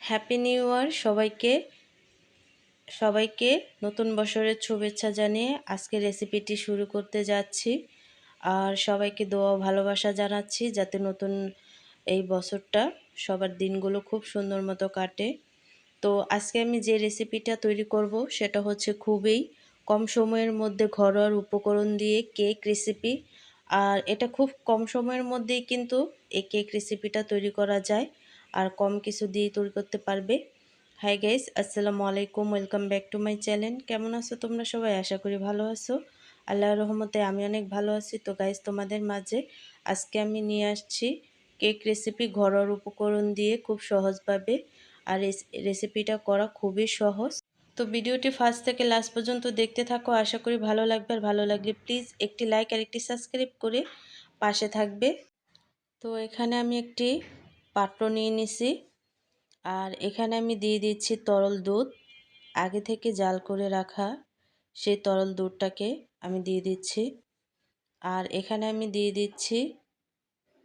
Happy new ইয়ার সবাইকে। সবাইকে নতুন বছরের শুভেচ্ছা জানিয়ে আজকে রেসিপিটি শুরু করতে যাচ্ছি। আর সবাইকে দোয়া ভালোবাসা জানাচ্ছি যাতে নতুন এই বছরটা সবার দিনগুলো খুব সুন্দর মতো কাটে। তো আজকে আমি যে রেসিপিটা তৈরি করব সেটা হচ্ছে খুবই কম সময়ের মধ্যে ঘরোয়ার উপকরণ দিয়ে কেক রেসিপি আর এটা খুব কম সময়ের মধ্যেই কিন্তু এই কেক রেসিপিটা তৈরি করা যায়। আর কম কিছু দিয়ে তৈরি করতে পারবে। হাই গাইস আসসালামু আলাইকুম welcome back to my channel কেমন আছো তোমরা সবাই? আশা করি ভালো আছো। আল্লাহর রহমতে আমি অনেক ভালো আছি। তো গাইস তোমাদের মাঝে আজকে আমি নিয়ে আসছি কেক রেসিপি ঘরোয়ার উপকরণ দিয়ে খুব সহজভাবে। আর রেসিপিটা করা খুবই সহজ। তো ভিডিওটি ফার্স্ট থেকে লাস্ট পর্যন্ত দেখতে থাকো। আশা করি ভালো লাগবে। আর ভালো লাগলে প্লিজ একটি লাইক আর একটি সাবস্ক্রাইব করে পাশে থাকবে। তো এখানে আমি একটি পাত্র নিয়ে নিছি। আর এখানে আমি দিয়ে দিচ্ছি তরল দুধ। আগে থেকে জাল করে রাখা সেই তরল দুধটাকে আমি দিয়ে দিচ্ছি। আর এখানে আমি দিয়ে দিচ্ছি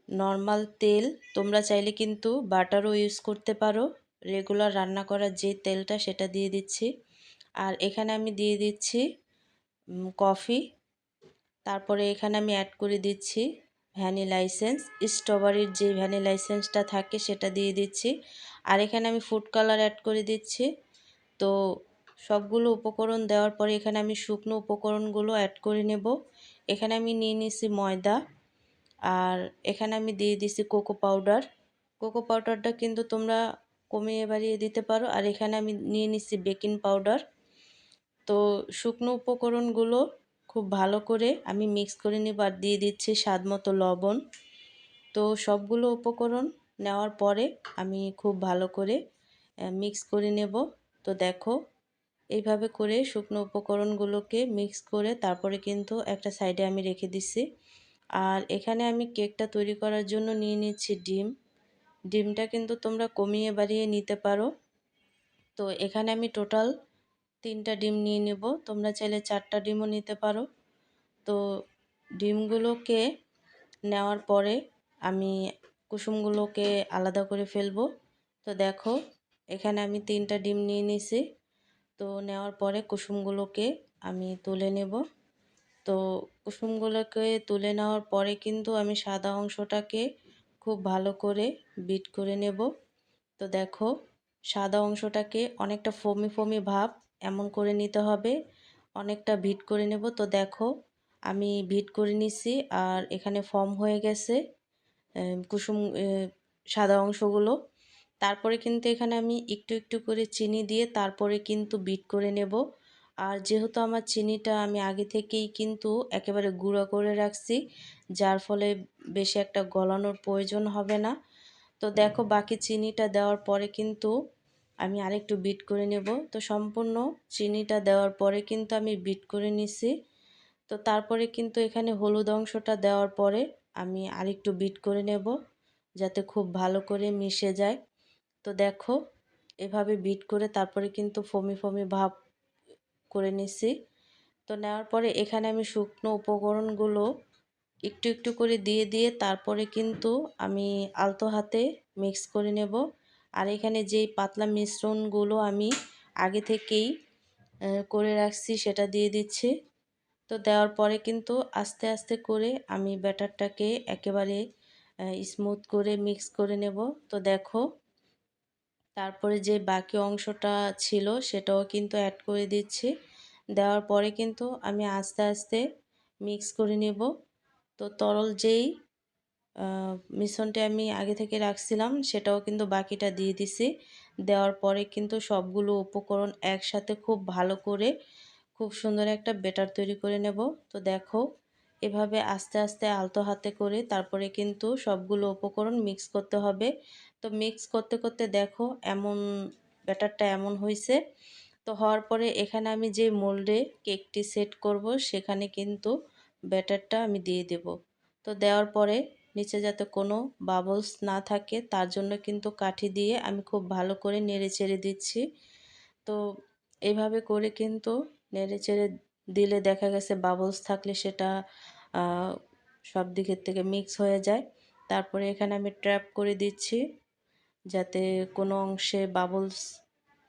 নর্মাল তেল। তোমরা চাইলে কিন্তু বাটারও ইউজ করতে পারো। রেগুলার রান্না করার যে তেলটা সেটা দিয়ে দিচ্ছি। আর এখানে আমি দিয়ে দিচ্ছি কফি। তারপরে এখানে আমি অ্যাড করে দিচ্ছি ভ্যানিলাইসেন্স স্ট্রবেরির যে ভ্যানিলাইসেন্সটা থাকে সেটা দিয়ে দিচ্ছি। আর এখানে আমি ফুড কালার অ্যাড করে দিচ্ছি। তো সবগুলো উপকরণ দেওয়ার পরে এখানে আমি শুকনো উপকরণগুলো অ্যাড করে নেব। এখানে আমি নিয়ে নিছি ময়দা। আর এখানে আমি দিয়ে দিছি কোকো পাউডার। কোকো পাউডারটা কিন্তু তোমরা কমিয়ে বাড়িয়ে দিতে পারো। আর এখানে আমি নিয়ে নিছি বেকিং পাউডার। তো শুকনো উপকরণগুলো খুব ভালো করে আমি মিক্স করে নিব আর দিয়ে দিচ্ছি স্বাদ মতো লবণ। তো সবগুলো উপকরণ নেওয়ার পরে আমি খুব ভালো করে মিক্স করে নেব। তো দেখো, এইভাবে করে শুকনো উপকরণগুলোকে মিক্স করে তারপরে কিন্তু একটা সাইডে আমি রেখে দিছি আর এখানে আমি কেকটা তৈরি করার জন্য নিয়ে নিচ্ছি ডিম। ডিমটা কিন্তু তোমরা কমিয়ে বাড়িয়ে নিতে পারো। তো এখানে আমি টোটাল তিনটা ডিম নিয়ে নেব। তোমরা চাইলে চারটা ডিমও নিতে পারো। তো ডিমগুলোকে নেওয়ার পরে আমি কুসুমগুলোকে আলাদা করে ফেলব। তো দেখো, এখানে আমি তিনটা ডিম নিয়ে নিছি। তো নেওয়ার পরে কুসুমগুলোকে আমি তুলে নেব। তো কুসুমগুলোকে তুলে নেওয়ার পরে কিন্তু আমি সাদা অংশটাকে খুব ভালো করে বিট করে নেব। তো দেখো, সাদা অংশটাকে অনেকটা ফমি ফমি ভাব এমন করে নিতে হবে। অনেকটা ভিট করে নেব। তো দেখো, আমি ভিট করে নিছি আর এখানে ফর্ম হয়ে গেছে কুসুম সাদা অংশগুলো। তারপরে কিন্তু এখানে আমি একটু একটু করে চিনি দিয়ে তারপরে কিন্তু বিট করে নেব। আর যেহেতু আমার চিনিটা আমি আগে থেকেই কিন্তু একেবারে গুঁড়ো করে রাখছি, যার ফলে বেশি একটা গলানোর প্রয়োজন হবে না। তো দেখো, বাকি চিনিটা দেওয়ার পরে কিন্তু আমি আরেকটু বিট করে নেব। তো সম্পূর্ণ চিনিটা দেওয়ার পরে কিন্তু আমি বিট করে নিছি। তো তারপরে কিন্তু এখানে হলুদ অংশটা দেওয়ার পরে আমি আরেকটু বিট করে নেব যাতে খুব ভালো করে মিশে যায়। তো দেখো, এভাবে বিট করে তারপরে কিন্তু ফমি ফমি ভাব করে নিছি। তো নেওয়ার পরে এখানে আমি শুকনো উপকরণগুলো একটু একটু করে দিয়ে দিয়ে তারপরে কিন্তু আমি আলতো হাতে মিক্স করে নেব। আর এখানে যেই পাতলা মিশ্রণগুলো আমি আগে থেকেই করে রাখছি সেটা দিয়ে দিচ্ছি। তো দেওয়ার পরে কিন্তু আস্তে আস্তে করে আমি ব্যাটারটাকে একেবারে স্মুথ করে মিক্স করে নেব। তো দেখো, তারপরে যে বাকি অংশটা ছিল সেটাও কিন্তু অ্যাড করে দিচ্ছি। দেওয়ার পরে কিন্তু আমি আস্তে আস্তে মিক্স করে নেব। তো তরল যেই মিশ্রণটি আমি আগে থেকে রাখছিলাম, সেটাও কিন্তু বাকিটা দিয়ে দিছি। দেওয়ার পরে কিন্তু সবগুলো উপকরণ একসাথে খুব ভালো করে খুব সুন্দর একটা বেটার তৈরি করে নেব। তো দেখো, এভাবে আস্তে আস্তে আলতো হাতে করে তারপরে কিন্তু সবগুলো উপকরণ মিক্স করতে হবে। তো মিক্স করতে করতে দেখো, এমন ব্যাটারটা এমন হয়েছে তো হওয়ার পরে এখানে আমি যে মোল্ডে কেকটি সেট করব, সেখানে কিন্তু ব্যাটারটা আমি দিয়ে দেব। তো দেওয়ার পরে নিচে যাতে কোনো বাবলস না থাকে, তার জন্য কিন্তু কাঠি দিয়ে আমি খুব ভালো করে নেড়ে চেড়ে দিচ্ছি। তো এইভাবে করে কিন্তু নেড়ে চেড়ে দিলে দেখা গেছে বাবলস থাকলে সেটা সব দিকের থেকে মিক্স হয়ে যায়। তারপরে এখানে আমি ট্র্যাপ করে দিচ্ছি যাতে কোনো অংশে বাবলস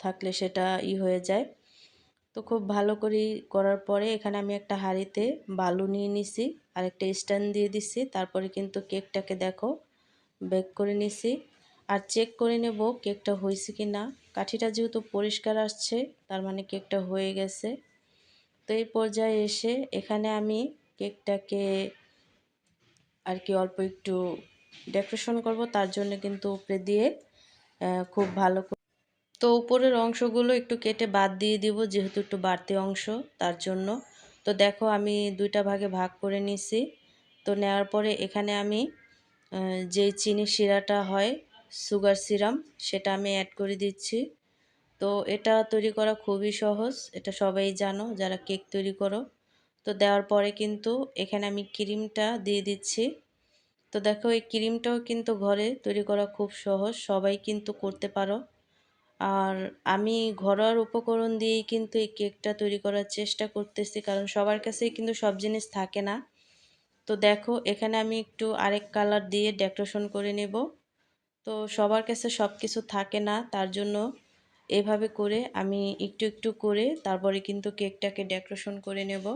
থাকলে সেটা ই হয়ে যায়। তো খুব ভালো করে করার পরে এখানে আমি একটা হাঁড়িতে বালু নিয়ে নিছি, আর একটা স্ট্যান্ড দিয়ে দিছি। তারপরে কিন্তু কেকটাকে দেখো বেক করে নিছি। আর চেক করে নেব কেকটা হয়েছে কি না কাঠিটা যেহেতু পরিষ্কার আসছে, তার মানে কেকটা হয়ে গেছে। তো এই পর্যায়ে এসে এখানে আমি কেকটাকে আর কি অল্প একটু ডেকোরেশন করব। তার জন্য কিন্তু উপরে দিয়ে খুব ভালো তো উপরের অংশগুলো একটু কেটে বাদ দিয়ে দিব, যেহেতু একটু বাড়তি অংশ, তার জন্য। তো দেখো, আমি দুইটা ভাগে ভাগ করে নিছি। তো নেওয়ার পরে এখানে আমি যে চিনি শিরাটা হয়, সুগার সিরাম, সেটা আমি অ্যাড করে দিচ্ছি। তো এটা তৈরি করা খুবই সহজ, এটা সবাই জানো, যারা কেক তৈরি করো। তো দেওয়ার পরে কিন্তু এখানে আমি ক্রিমটা দিয়ে দিচ্ছি। তো দেখো, এই ক্রিমটাও কিন্তু ঘরে তৈরি করা খুব সহজ, সবাই কিন্তু করতে পারো। আর আমি ঘরোয়ার উপকরণ দিয়েই কিন্তু এই কেকটা তৈরি করার চেষ্টা করতেছি, কারণ সবার কাছেই কিন্তু সব জিনিস থাকে না। তো দেখো, এখানে আমি একটু আরেক কালার দিয়ে ডেকোরেশন করে নেব। তো সবার কাছে সব কিছু থাকে না, তার জন্য এভাবে করে আমি একটু একটু করে তারপরে কিন্তু কেকটাকে ডেকোরেশন করে নেব।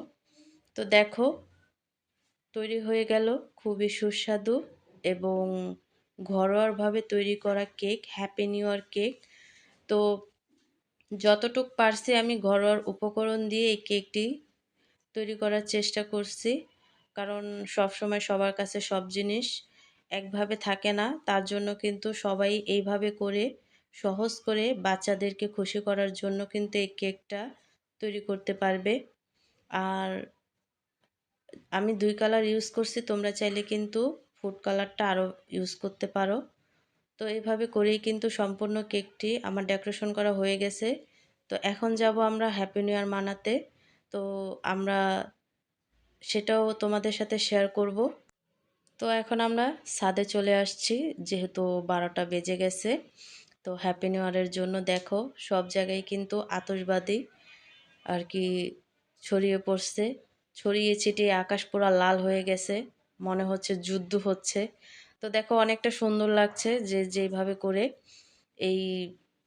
তো দেখো, তৈরি হয়ে গেল, খুবই সুস্বাদু এবং ঘরোয়াভাবে তৈরি করা cake, happy new year cake. তো যতটুক পারছি আমি ঘরোয়ার উপকরণ দিয়ে এই কেকটি তৈরি করার চেষ্টা করছি। কারণ সব সময় সবার কাছে সব জিনিস একভাবে থাকে না। তার জন্য কিন্তু সবাই এইভাবে করে, সহজ করে বাচ্চাদেরকে খুশি করার জন্য কিন্তু এই কেকটা তৈরি করতে পারবে। আর আমি দুই কালার ইউজ করছি, তোমরা চাইলে কিন্তু ফুড কালারটা আরও ইউজ করতে পারো। তো এইভাবে করেই কিন্তু সম্পূর্ণ কেকটি আমার ডেকোরেশন করা হয়ে গেছে। তো এখন যাব আমরা হ্যাপি নিউ ইয়ার মানাতে। তো আমরা সেটাও তোমাদের সাথে শেয়ার করব। তো এখন আমরা ছাদে চলে আসছি, যেহেতু বারোটা বেজে গেছে। তো হ্যাপি নিউ ইয়ারের জন্য দেখো, সব জায়গায় কিন্তু আতসবাদী আর কি ছড়িয়ে পড়ছে। ছড়িয়ে ছিটিয়ে আকাশ পুরা লাল হয়ে গেছে, মনে হচ্ছে যুদ্ধ হচ্ছে। তো দেখো অনেকটা সুন্দর লাগছে যে, যেভাবে করে এই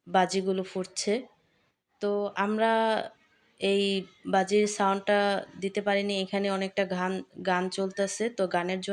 বাজিগুলো ফুটছে। তো আমরা এই বাজির সাউন্ডটা দিতে পারিনি, এখানে অনেকটা গান গান চলতেছে। তো গানের জন্য